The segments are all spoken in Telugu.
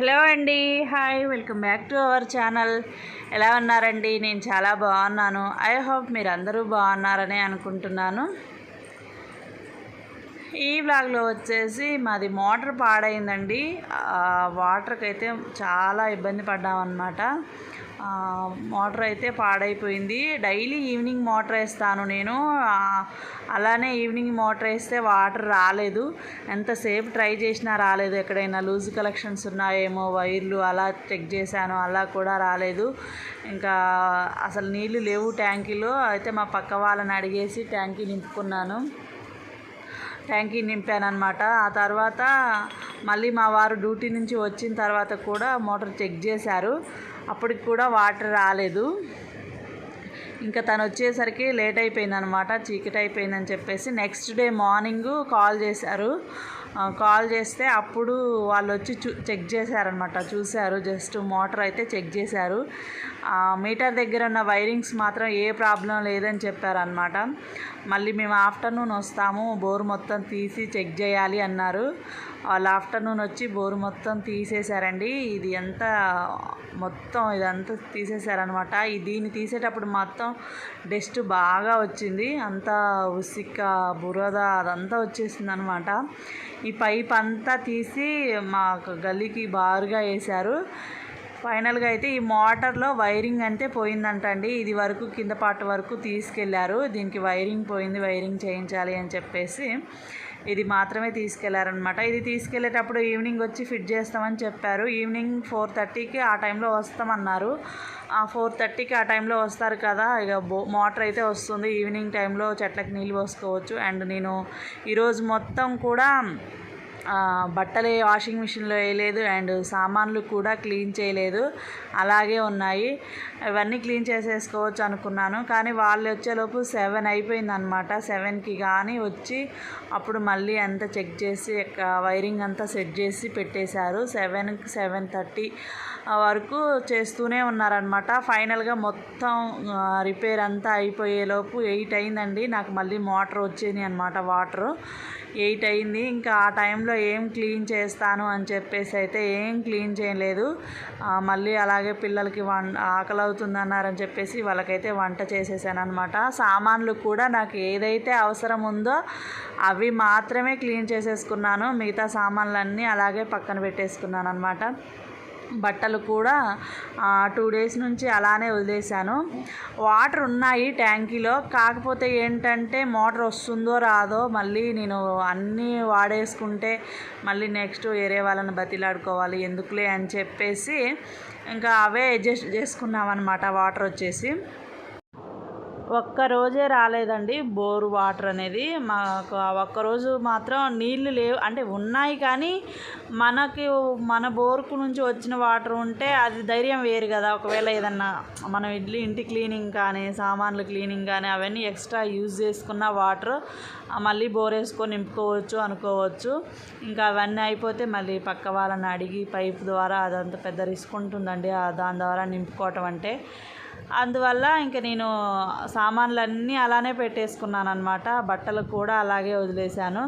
హలో అండి. Hi welcome back to our channel. ఎలా ఉన్నారండి? నేను చాలా బాగున్నాను. ఐ హోప్ మీరు అందరూ బాగున్నారని అనుకుంటున్నాను. ఈ బ్లాగ్లో వచ్చేసి మాది మోటార్ పాడైందండి. వాటర్కి అయితే చాలా ఇబ్బంది పడ్డామన్నమాట. మోటార్ అయితే పాడైపోయింది. డైలీ ఈవినింగ్ మోటార్ వేస్తాను నేను. అలానే ఈవినింగ్ మోటార్ వేస్తే వాటర్ రాలేదు. ఎంతసేపు ట్రై చేసినా రాలేదు. ఎక్కడైనా లూజ్ కలెక్షన్స్ ఉన్నాయేమో వైర్లు అలా చెక్ చేశాను అలా కూడా రాలేదు. ఇంకా అసలు నీళ్ళు లేవు ట్యాంకీలో. అయితే మా పక్క వాళ్ళని అడిగేసి ట్యాంకీ నింపుకున్నాను. ట్యాంకీ నింపానమాట అనమాట ఆ తర్వాత మళ్ళీ మా వారు డ్యూటీ నుంచి వచ్చిన తర్వాత కూడా మోటార్ చెక్ చేశారు. అప్పటికి కూడా వాటర్ రాలేదు. ఇంకా తను వచ్చేసరికి లేట్ అయిపోయింది అనమాట చీకటి అయిపోయిందని చెప్పేసి. నెక్స్ట్ డే మార్నింగ్ కాల్ చేశారు. కాల్ చేస్తే అప్పుడు వాళ్ళు వచ్చి చూ చెక్ చేశారనమాట చూశారు జస్ట్ మోటార్ అయితే చెక్ చేశారు. మీటర్ దగ్గర ఉన్న వైరింగ్స్ మాత్రం ఏ ప్రాబ్లం లేదని చెప్పారనమాట మళ్ళీ మేము ఆఫ్టర్నూన్ వస్తాము బోర్ మొత్తం తీసి చెక్ చేయాలి అన్నారు. వాళ్ళు ఆఫ్టర్నూన్ వచ్చి బోర్ మొత్తం తీసేశారండి. ఇది ఎంత మొత్తం ఇదంతా తీసేశారనమాట ఈ దీన్ని తీసేటప్పుడు మొత్తం డస్ట్ బాగా వచ్చింది. అంతా ఉసిక్క బురద అదంతా వచ్చేసింది అనమాట ఈ పైప్ అంతా తీసి మా గల్లీకి బారుగా వేశారు. ఫైనల్గా అయితే ఈ మోటార్లో వైరింగ్ అంటే పోయిందంటండి. ఇది వరకు కింద పార్ట్ వరకు తీసుకెళ్ళారు. దీనికి వైరింగ్ పోయింది. వైరింగ్ చేయించాలి అని చెప్పేసి. ఇది మాత్రమే తీసుకెళ్ళారనమాట ఇది తీసుకెళ్ళేటప్పుడు ఈవినింగ్ వచ్చి ఫిట్ చేస్తామని చెప్పారు. ఈవినింగ్ ఫోర్ థర్టీకి ఆ టైంలో వస్తామన్నారు. ఆ ఫోర్ థర్టీకి ఆ టైంలో వస్తారు కదా ఇక బో మోటార్ అయితే వస్తుంది. ఈవినింగ్ టైంలో చెట్లకు నీళ్ళు పోసుకోవచ్చు. అండ్ నేను ఈరోజు మొత్తం కూడా బట్టలు వాషింగ్ మిషన్లో వేయలేదు అండ్ సామాన్లు కూడా క్లీన్ చేయలేదు. అలాగే ఉన్నాయి. ఇవన్నీ క్లీన్ చేసేసుకోవచ్చు అనుకున్నాను. కానీ వాళ్ళు వచ్చేలోపు సెవెన్ అయిపోయింది అనమాట సెవెన్కి కానీ వచ్చి అప్పుడు మళ్ళీ అంతా చెక్ చేసి వైరింగ్ అంతా సెట్ చేసి పెట్టేశారు. సెవెన్కి సెవెన్ థర్టీ వరకు చేస్తూనే ఉన్నారనమాట ఫైనల్గా మొత్తం రిపేర్ అంతా అయిపోయేలోపు ఎయిట్ అయిందండి. నాకు మళ్ళీ మోటార్ వచ్చింది అనమాట వాటరు ఎయిట్ అయింది. ఇంకా ఆ టైంలో ఏం క్లీన్ చేస్తాను అని చెప్పేసి అయితే ఏం క్లీన్ చేయలేదు. మళ్ళీ అలాగే పిల్లలకి వం ఆకలి అవుతుందన్నారు అని చెప్పేసి వాళ్ళకైతే వంట చేసేసాను అనమాట సామాన్లు కూడా నాకు ఏదైతే అవసరం ఉందో అవి మాత్రమే క్లీన్ చేసేసుకున్నాను. మిగతా సామాన్లన్నీ అలాగే పక్కన పెట్టేసుకున్నాను అనమాట బట్టలు కూడా టూ డేస్ నుంచి అలానే వదిలేశాను. వాటర్ ఉన్నాయి ట్యాంకీలో. కాకపోతే ఏంటంటే మోటార్ వస్తుందో రాదో మళ్ళీ నేను అన్నీ వాడేసుకుంటే మళ్ళీ నెక్స్ట్ వేరే వాళ్ళని బతిలాడుకోవాలి ఎందుకులే అని చెప్పేసి ఇంకా అవే అడ్జస్ట్ చేసుకున్నాం అనమాట వాటర్ వచ్చేసి. ఒక్క రోజే రాలేదండి. బోరు వాటర్ అనేది మాకు ఆ ఒక్కరోజు మాత్రం నీళ్ళు లేవు. అంటే ఉన్నాయి కానీ మనకి మన బోర్కు నుంచి వచ్చిన వాటర్ ఉంటే అది ధైర్యం వేరు కదా. ఒకవేళ ఏదన్నా మనం ఇడ్లీ ఇంటి క్లీనింగ్ కానీ సామాన్లు క్లీనింగ్ కానీ అవన్నీ ఎక్స్ట్రా యూజ్ చేసుకున్న వాటర్ మళ్ళీ బోర్ వేసుకొని నింపుకోవచ్చు అనుకోవచ్చు. ఇంకా అవన్నీ అయిపోతే మళ్ళీ పక్క వాళ్ళని అడిగి పైప్ ద్వారా అదంతా పెద్ద రిస్క్ ఉంటుందండి. ఆ దాని ద్వారా నింపుకోవటం అంటే అందువల్ల ఇంక నేను సామాన్లన్నీ అలానే పెట్టేసుకున్నాను అనమాట బట్టలు కూడా అలాగే వదిలేశాను.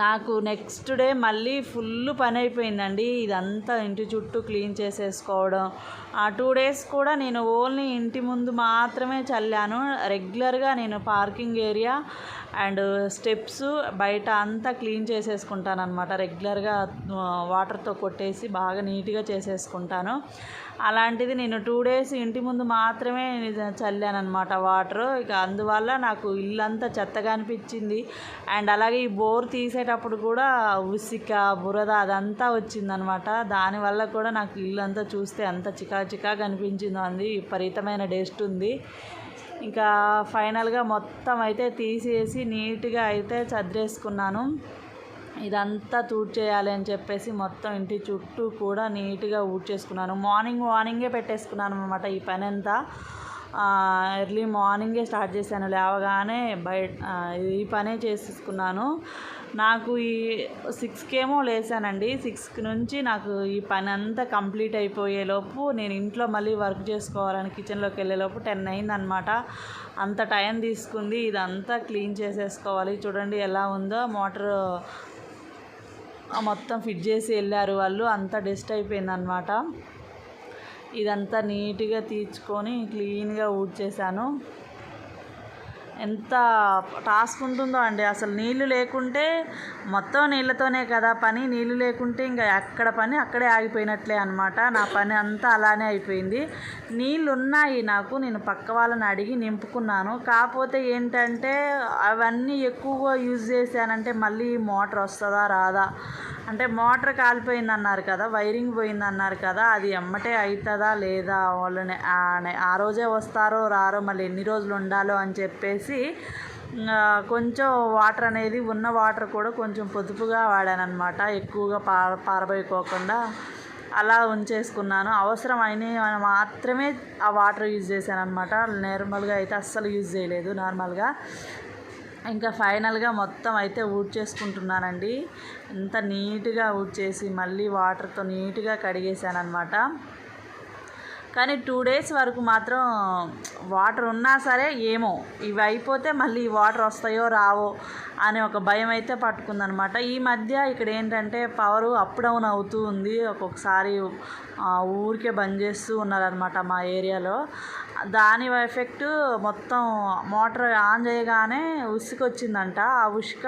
నాకు నెక్స్ట్ డే మళ్ళీ ఫుల్ పని అయిపోయిందండి. ఇదంతా ఇంటి చుట్టూ క్లీన్ చేసేసుకోవడం. ఆ టూ డేస్ కూడా నేను ఓన్లీ ఇంటి ముందు మాత్రమే చల్లాను. రెగ్యులర్గా నేను పార్కింగ్ ఏరియా అండ్ స్టెప్స్ బయట అంతా క్లీన్ చేసేసుకుంటాను అనమాట రెగ్యులర్గా వాటర్తో కొట్టేసి బాగా నీట్గా చేసేసుకుంటాను. అలాంటిది నేను టూ డేస్ ఇంటి ముందు మాత్రమే చల్లాను అనమాట వాటర్. ఇక అందువల్ల నాకు ఇల్లంతా చెత్తగా అనిపించింది. అండ్ అలాగే ఈ బోర్ తీసేటప్పుడు కూడా ఉసిక బురద అదంతా వచ్చిందనమాట దానివల్ల కూడా నాకు ఇల్లు అంతా చూస్తే అంత చికా చికాగా అనిపించింది. అంది విపరీతమైన డేస్ట్ ఉంది. ఇంకా ఫైనల్గా మొత్తం అయితే తీసేసి నీట్గా అయితే చదిరేసుకున్నాను. ఇదంతా చేయాలి అని చెప్పేసి మొత్తం ఇంటి చుట్టూ కూడా నీట్గా ఊడ్చేసుకున్నాను. మార్నింగ్ మార్నింగే పెట్టేసుకున్నాను అనమాట ఈ పని అంతా ఎర్లీ మార్నింగే స్టార్ట్ చేశాను. లేవగానే బయట ఈ పనే చేసేసుకున్నాను. నాకు ఈ సిక్స్కేమో లేసానండి. సిక్స్ నుంచి నాకు ఈ పని అంతా కంప్లీట్ అయిపోయేలోపు నేను ఇంట్లో మళ్ళీ వర్క్ చేసుకోవాలని కిచెన్లోకి వెళ్ళేలోపు టెన్ అయిందనమాట అంత టైం తీసుకుంది. ఇదంతా క్లీన్ చేసేసుకోవాలి. చూడండి ఎలా ఉందో. మోటార్ మొత్తం ఫిట్ చేసి వెళ్ళారు వాళ్ళు. అంతా డస్ట్ అయిపోయిందనమాట ఇదంతా నీట్గా తీర్చుకొని క్లీన్గా ఊడ్చేసాను ఎంత టాస్క్ ఉంటుందో అండి. అసలు నీళ్ళు లేకుంటే మొత్తం నీళ్ళతోనే కదా పని. నీళ్ళు లేకుంటే ఇంకా ఎక్కడ పని అక్కడే ఆగిపోయినట్లే అనమాట నా పని అంతా అలానే అయిపోయింది. నీళ్ళు ఉన్నాయి నాకు. నేను పక్క వాళ్ళని అడిగి నింపుకున్నాను. కాకపోతే ఏంటంటే అవన్నీ ఎక్కువగా యూజ్ చేశానంటే మళ్ళీ మోటార్ వస్తుందా రాదా? అంటే మోటార్ కాలిపోయింది అన్నారు కదా వైరింగ్ పోయింది అన్నారు కదా అది ఎమ్మటే అవుతుందా లేదా వాళ్ళని ఆ రోజే వస్తారో రారో మళ్ళీ ఎన్ని రోజులు ఉండాలో అని చెప్పేసి కొంచెం వాటర్ అనేది ఉన్న వాటర్ కూడా కొంచెం పొదుపుగా వాడానమాట ఎక్కువగా పార పారబోయకోకుండా అలా ఉంచేసుకున్నాను. అవసరం అయినవి మాత్రమే ఆ వాటర్ యూజ్ చేశాను అనమాట నార్మల్గా అయితే అస్సలు యూజ్ చేయలేదు నార్మల్గా. ఇంకా ఫైనల్గా మొత్తం అయితే ఊడ్ చేసుకుంటున్నానండి. ఎంత నీట్గా ఊడ్ చేసి మళ్ళీ వాటర్తో నీట్గా కడిగేసాను అనమాట కానీ టూ డేస్ వరకు మాత్రం వాటర్ ఉన్నా సరే ఏమో ఇవి అయిపోతే మళ్ళీ వాటర్ వస్తాయో రావో అనే ఒక భయం అయితే పట్టుకుందనమాట ఈ మధ్య ఇక్కడ ఏంటంటే పవర్ అప్ డౌన్ అవుతూ ఉంది. ఒక్కొక్కసారి ఊరికే బంద్ చేస్తూ ఉన్నారనమాట మా ఏరియాలో. దాని ఎఫెక్ట్ మొత్తం మోటార్ ఆన్ చేయగానే ఉసుక వచ్చిందంట ఆ ఉసుక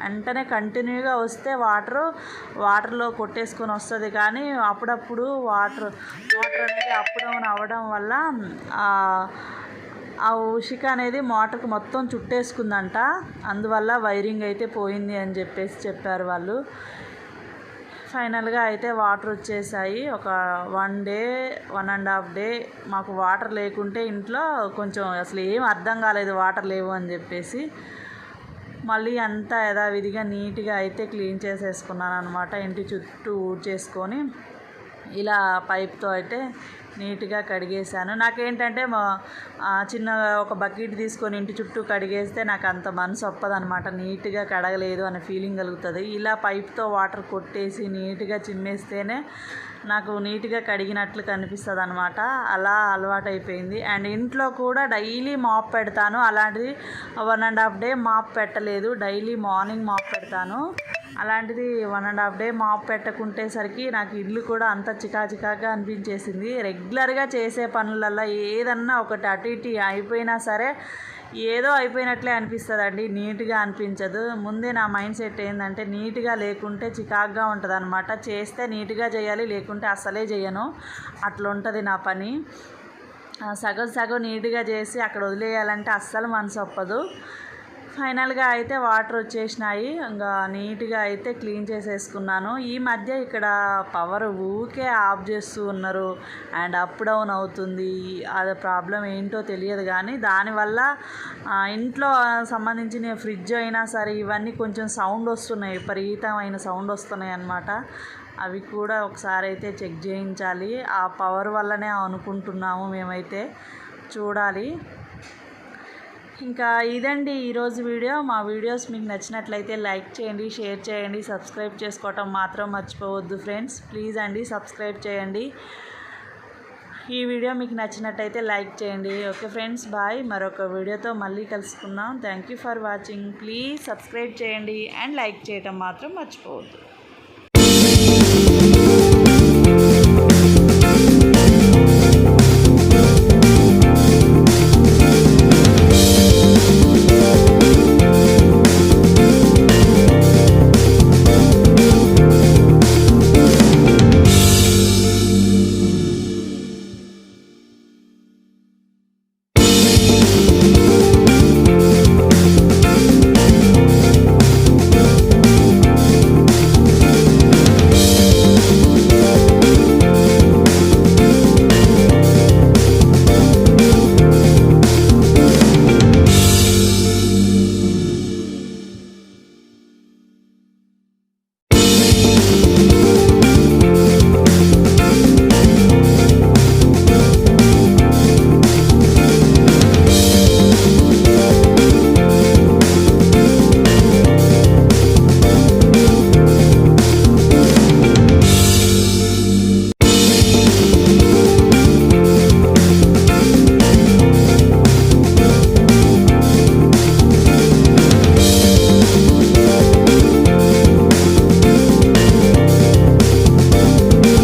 వెంటనే కంటిన్యూగా వస్తే వాటరు వాటర్లో కొట్టేసుకొని వస్తుంది. కానీ అప్పుడప్పుడు వాటర్ వాటర్ అనేది అప్ డౌన్ అవ్వడం వల్ల ఆ ఉషిక అనేది మోటార్కి మొత్తం చుట్టేసుకుందంట. అందువల్ల వైరింగ్ అయితే పోయింది అని చెప్పేసి చెప్పారు వాళ్ళు. ఫైనల్గా అయితే వాటర్ వచ్చేసాయి. ఒక one day one and half day మాకు వాటర్ లేకుంటే ఇంట్లో కొంచెం అసలు ఏం అర్థం కాలేదు వాటర్ లేవు అని చెప్పేసి మళ్ళీ అంతా యథావిధిగా నీట్గా అయితే క్లీన్ చేసేసుకున్నాను అనమాట ఇంటి చుట్టూ ఊడ్చేసుకొని ఇలా పైప్తో అయితే నీట్గా కడిగేసాను నాకేంటంటే మా చిన్న ఒక బకెట్ తీసుకొని ఇంటి చుట్టూ కడిగేస్తే నాకు అంత మనసు ఒప్పదనమాట నీట్గా కడగలేదు అనే ఫీలింగ్ కలుగుతుంది. ఇలా పైప్తో వాటర్ కొట్టేసి నీట్గా చిమ్మేస్తేనే నాకు నీట్గా కడిగినట్లు కనిపిస్తుంది అనమాట అలా అలవాటు అయిపోయింది అండ్ ఇంట్లో కూడా డైలీ మాప్ పెడతాను. అలాంటిది one and half day mop పెట్టలేదు. డైలీ మార్నింగ్ మాప్ పెడతాను. అలాంటిది one and half day mop పెట్టకుంటేసరికి నాకు ఇల్లు కూడా అంత చికా చికాగా అనిపించేసింది రెగ్యులర్గా చేసే పనులల్లో ఏదన్నా ఒకటి అటు ఇటు అయిపోయినా సరే ఏదో అయిపోయినట్లే అనిపిస్తుందండి. నీట్గా అనిపించదు. ముందే నా మైండ్ సెట్ ఏంటంటే నీట్గా లేకుంటే చికాగ్గా ఉంటుంది అనమాట చేస్తే నీట్గా చేయాలి లేకుంటే అసలే చేయను. అట్లా ఉంటుంది నా పని. సగం సగం నీట్గా చేసి అక్కడ వదిలేయాలంటే అస్సలు మనసు ఒప్పదు. ఫైనల్గా అయితే వాటర్ వచ్చేసినాయి. ఇంకా నీట్గా అయితే క్లీన్ చేసేసుకున్నాను. ఈ మధ్య ఇక్కడ పవర్ ఊకే ఆఫ్ చేస్తూ ఉన్నారు. అండ్ అప్ డౌన్ అవుతుంది. అది ప్రాబ్లం ఏంటో తెలియదు కానీ దానివల్ల ఇంట్లో సంబంధించిన ఫ్రిడ్జ్ అయినా సరే ఇవన్నీ కొంచెం సౌండ్ వస్తున్నాయి. విపరీతమైన సౌండ్ వస్తున్నాయి అన్నమాట. అవి కూడా ఒకసారి అయితే చెక్ చేయించాలి. ఆ పవర్ వల్లనే అనుకుంటున్నాము మేమైతే. చూడాలి. ఇంకా ఇదండి ఈరోజు వీడియో. మా వీడియోస్ మీకు నచ్చినట్లయితే లైక్ చేయండి షేర్ చేయండి సబ్స్క్రైబ్ చేసుకోవటం మాత్రం మర్చిపోవద్దు ఫ్రెండ్స్. ప్లీజ్ అండి సబ్స్క్రైబ్ చేయండి. ఈ వీడియో మీకు నచ్చినట్టయితే లైక్ చేయండి. Okay friends bye. మరొక వీడియోతో మళ్ళీ కలుసుకుందాం. Thank you for watching. Please subscribe చేయండి అండ్ లైక్ చేయటం మాత్రం మర్చిపోవద్దు.